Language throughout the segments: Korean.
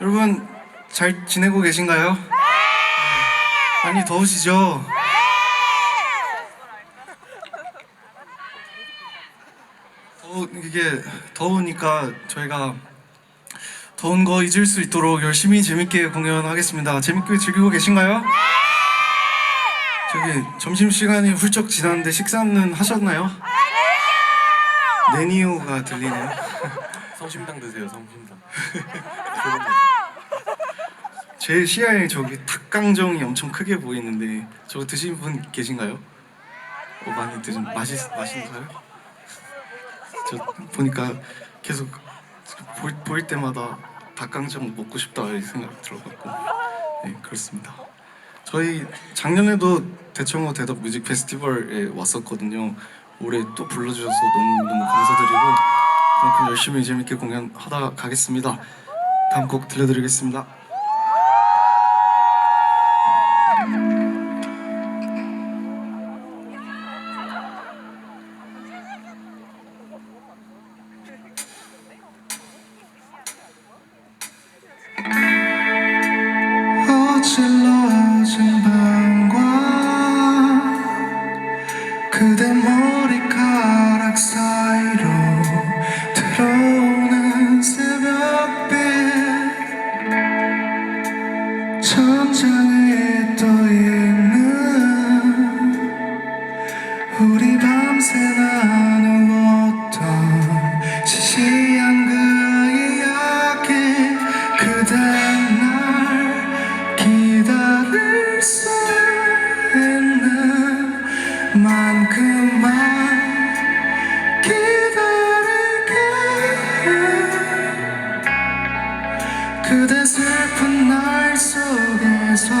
여러분 잘 지내고 계신가요? 네. 많이 더우시죠? 더우 이게 더우니까 저희가 더운 거 잊을 수 있도록 열심히 재밌게 공연하겠습니다. 재밌게 즐기고 계신가요? 저기 점심 시간이 훌쩍 지났는데 식사는 하셨나요? 네니오가 들리네요. 성심당 드세요 성심당 제 시야에 저기 닭강정이 엄청 크게 보이는데 저거 드신 분 계신가요? 어, 많이 드신 맛있 맛있어요? 저 보니까 계속 보일, 보일 때마다 닭강정 먹고 싶다 이 생각 들어갖고 네 그렇습니다. 저희 작년에도 대청호 대덕 뮤직 페스티벌에 왔었거든요. 올해 또 불러주셔서 너무 너무 감사드리고 그만큼 열심히 재밌게 공연하다 가겠습니다. 다음 곡 들려드리겠습니다. 어 우리 밤새 나누었던 시시한 그 이야기 그대 날 기다릴 수 있는 만큼만 기다릴게. 그대 슬픈 날 속에서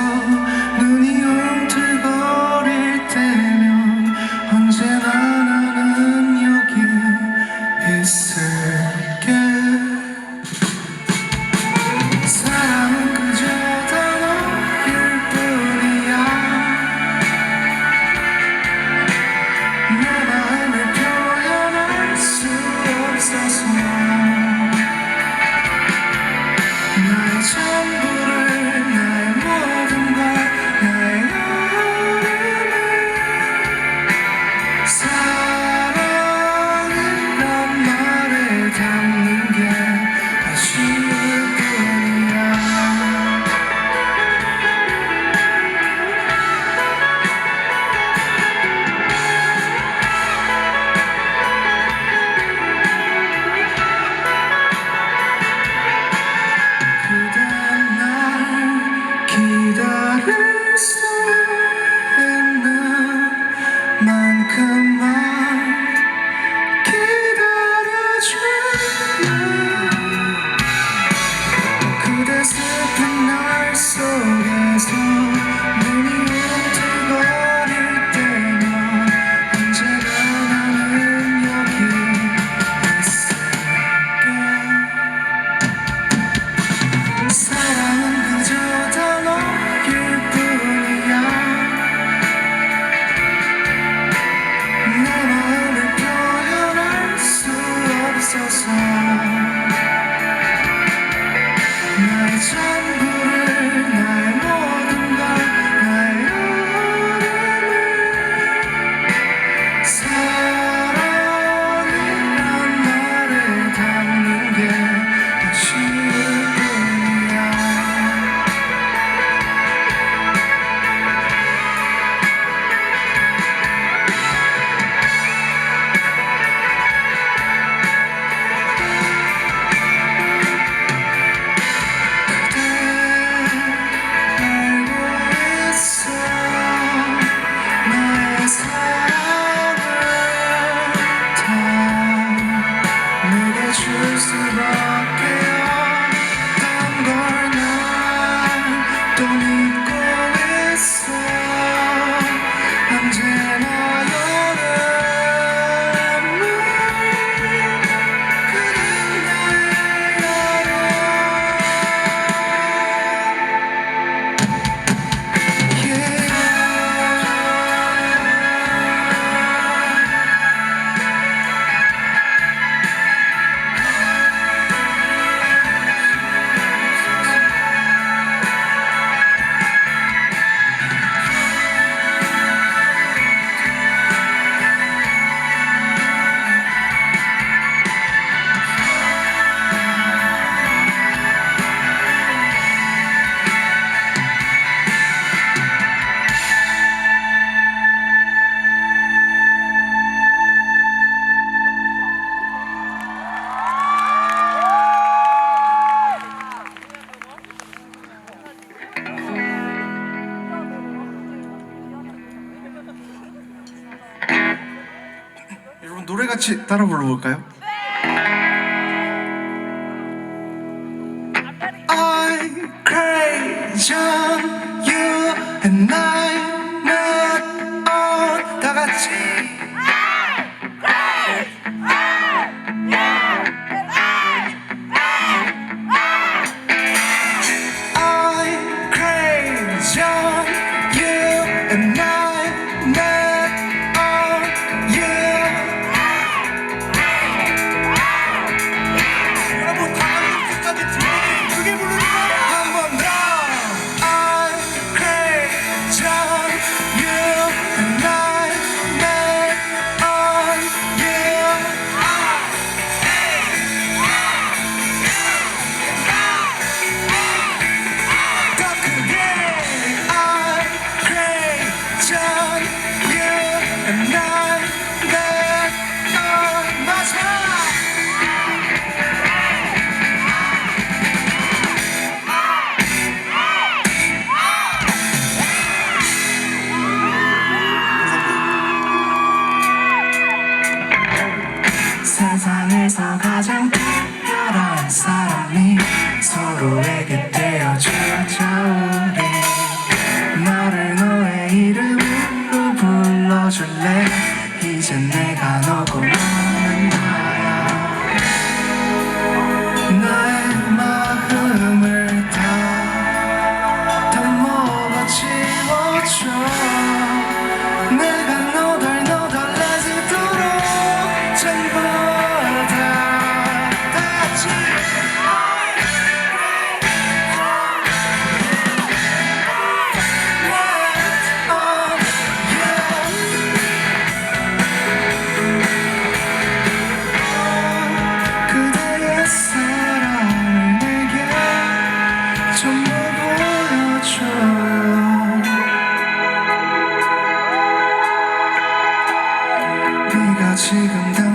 노래 같이 따라 불러볼까요? I'm crazy on you and I'm not on 다 같이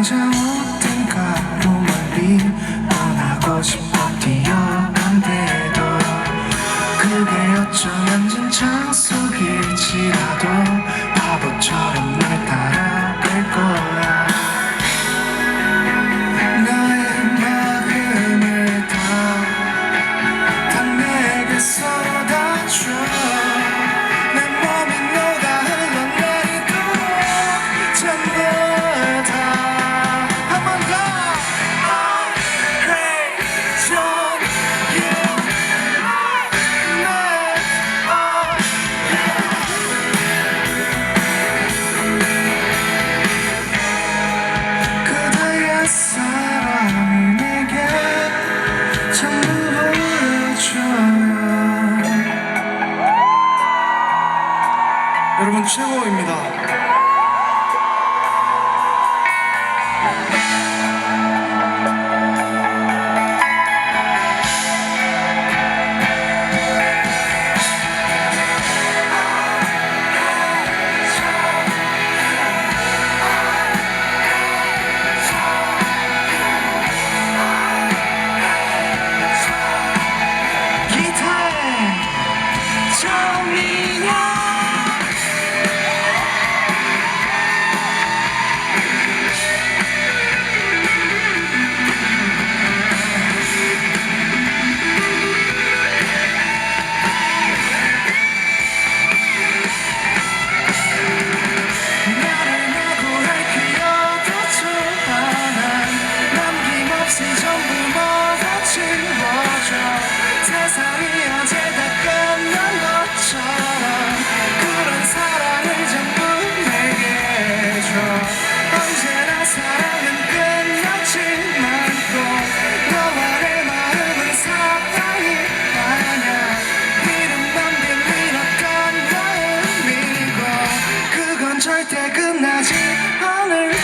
Angel. 여러분 최고입니다. 끝나지 않을